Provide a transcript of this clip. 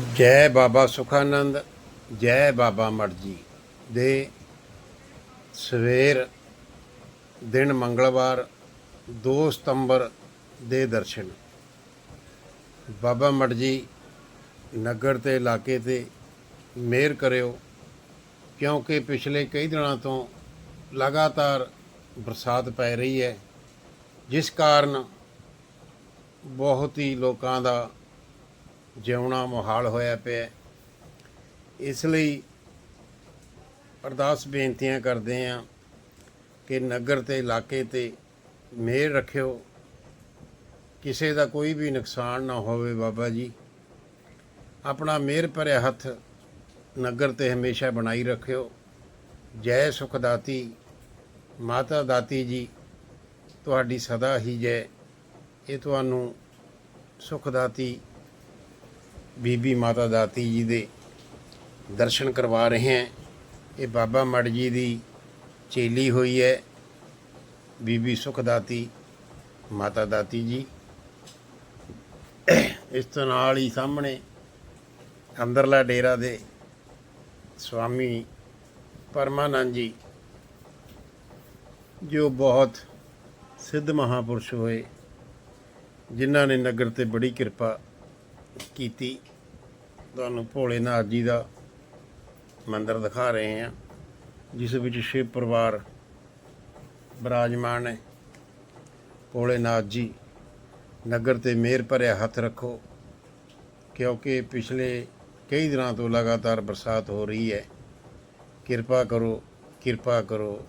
ਜੈ ਬਾਬਾ ਸੁਖਾਨੰਦ, ਜੈ ਬਾਬਾ ਮਰਜ਼ੀ ਦੇ ਸਵੇਰ ਦਿਨ ਮੰਗਲਵਾਰ 2 ਸਤੰਬਰ ਦੇ ਦਰਸ਼ਨ। ਬਾਬਾ ਮਰਜ਼ੀ ਨਗਰ ਤੇ, ਇਲਾਕੇ ਤੇ ਮਿਹਰ ਕਰਿਓ, ਕਿਉਂਕਿ ਪਿਛਲੇ ਕਈ ਦਿਨਾਂ ਤੋਂ ਲਗਾਤਾਰ ਬਰਸਾਤ ਪੈ ਰਹੀ ਹੈ, ਜਿਸ ਕਾਰਨ ਬਹੁਤ ਹੀ ਲੋਕਾਂ ਦਾ ਜਿਉਣਾ ਮੁਹਾਲ ਹੋਇਆ ਪਿਆ। ਇਸ ਲਈ ਅਰਦਾਸ ਬੇਨਤੀਆਂ ਕਰਦੇ ਹਾਂ ਕਿ ਨਗਰ ਤੇ ਇਲਾਕੇ ਤੇ ਮਿਹਰ ਰੱਖਿਓ। ਕਿਸੇ ਦਾ ਕੋਈ ਵੀ ਨੁਕਸਾਨ ਨਾ ਹੋਵੇ ਬਾਬਾ ਜੀ। ਆਪਣਾ ਮਿਹਰ ਭਰਿਆ ਹੱਥ ਨਗਰ ਤੇ ਹਮੇਸ਼ਾ ਬਣਾਈ ਰੱਖਿਓ। ਜੈ ਸੁਖਦਾਤੀ ਮਾਤਾ ਦਾਤੀ ਜੀ, ਤੁਹਾਡੀ ਸਦਾ ਹੀ ਜੈ। ਇਹ ਤੁਹਾਨੂੰ ਸੁਖਦਾਤੀ ਬੀਬੀ ਮਾਤਾ ਦਾਤੀ ਜੀ ਦੇ ਦਰਸ਼ਨ ਕਰਵਾ ਰਹੇ ਹਾਂ। ਇਹ ਬਾਬਾ ਮੜ ਜੀ ਦੀ ਚੇਲੀ ਹੋਈ ਹੈ। ਬੀਬੀ ਸੁਖਦਾਤੀ ਮਾਤਾ ਦਾਤੀ ਜੀ। ਇਸ ਤੋਂ ਨਾਲ ਹੀ ਸਾਹਮਣੇ ਅੰਦਰਲਾ ਡੇਰਾ ਦੇ ਸਵਾਮੀ ਪਰਮਾਨੰਦ ਜੀ, ਜੋ ਬਹੁਤ ਸਿੱਧ ਮਹਾਪੁਰਸ਼ ਹੋਏ, ਜਿਨ੍ਹਾਂ ਨੇ ਨਗਰ ਤੇ ਬੜੀ ਕਿਰਪਾ ਕੀਤੀ। ਤੁਹਾਨੂੰ ਭੋਲੇਨਾਥ ਜੀ ਦਾ ਮੰਦਿਰ ਦਿਖਾ ਰਹੇ ਹਾਂ, ਜਿਸ ਵਿੱਚ ਸ਼ਿਵ ਪਰਿਵਾਰ ਬਿਰਾਜਮਾਨ ਹੈ ਭੋਲੇਨਾਥ ਜੀ, ਨਗਰ ਤੇ ਮਿਹਰ ਭਰਿਆ ਹੱਥ ਰੱਖੋ, ਕਿਉਂਕਿ ਪਿਛਲੇ ਕਈ ਦਿਨਾਂ ਤੋਂ ਲਗਾਤਾਰ ਬਰਸਾਤ ਹੋ ਰਹੀ ਹੈ। ਕਿਰਪਾ ਕਰੋ ਕਿਰਪਾ ਕਰੋ